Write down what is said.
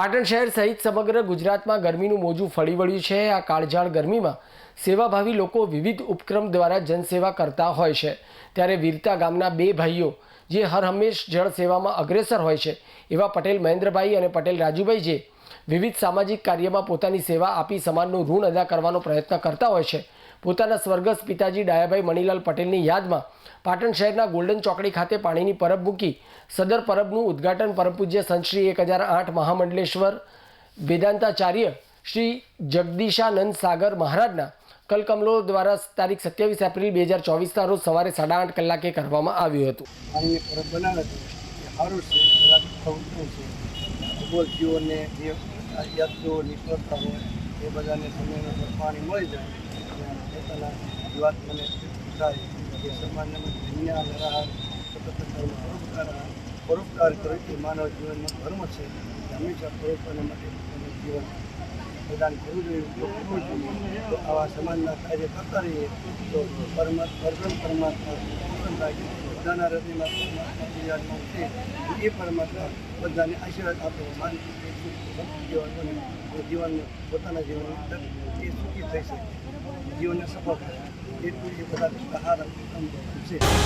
પાટણ શહેર સહિત સમગ્ર ગુજરાતમાં ગરમીનું મોજું ફળી વળ્યું છે. આ કાળઝાળ ગરમીમાં સેવાભાવી લોકો વિવિધ ઉપક્રમ દ્વારા જનસેવા કરતા હોય છે. ત્યારે વીરતા ગામના બે ભાઈઓ, જે હર હંમેશ જળ સેવામાં અગ્રેસર હોય છે, એવા પટેલ મહેન્દ્રભાઈ અને પટેલ રાજુભાઈ, જે વિવિધ સામાજિક કાર્યમાં પોતાની સેવા આપી સમાજનું ઋણ અદા કરવાનો પ્રયત્ન કરતા હોય છે. પોતાના સ્વર્ગસ્થ પિતાજી ડાયાભાઈ મણીલાલ પટેલની યાદમાં પાટણ શહેરના ગોલ્ડન ચોકડી ખાતે પાણીની પરબ મૂકી સદર પરબનું ઉદ્ઘાટન પરમપૂજ્ય સંતશ્રી શ્રી એક હજાર આઠ મહામંડલેશ્વર વેદાંતાચાર્ય શ્રી જગદીશાનંદ સાગર મહારાજના કલકમલો દ્વારા તારીખ સત્યાવીસ એપ્રિલ બે હજાર ચોવીસના રોજ સવારે સાડા આઠ કલાકે કરવામાં આવ્યું હતું. સારું છે પ્રવૃત્તિઓ છે. ભૂગોળ જીવોને જે યાત્રીઓ નિષ્ફળતા હોય, એ બધાને સમયનો પાણી મળી જાય પોતાના જીવાત્માને થાય. એ સમાજને ધન્યા, નિરાહાર, સતત પરોપકાર પરોપકાર કરે એ માનવ જીવનનો ધર્મ છે. હંમેશા પરોપકાર માટે જીવન પ્રદાન કરવું જોઈએ જોઈએ. આવા સમાજના કાર્ય કરતા રહીએ, તો પરબ્રહ્મ પરમાત્મા પ્રસન્ન બધાના હૃદયમાં છે. એ પરમાત્મા બધાને આશીર્વાદ આપે. માનસિક જીવન જીવનને પોતાના જીવન એ સુખી થઈ શકે. જીવનને સફળ થાય. એટલું એ બધા સહારા છે.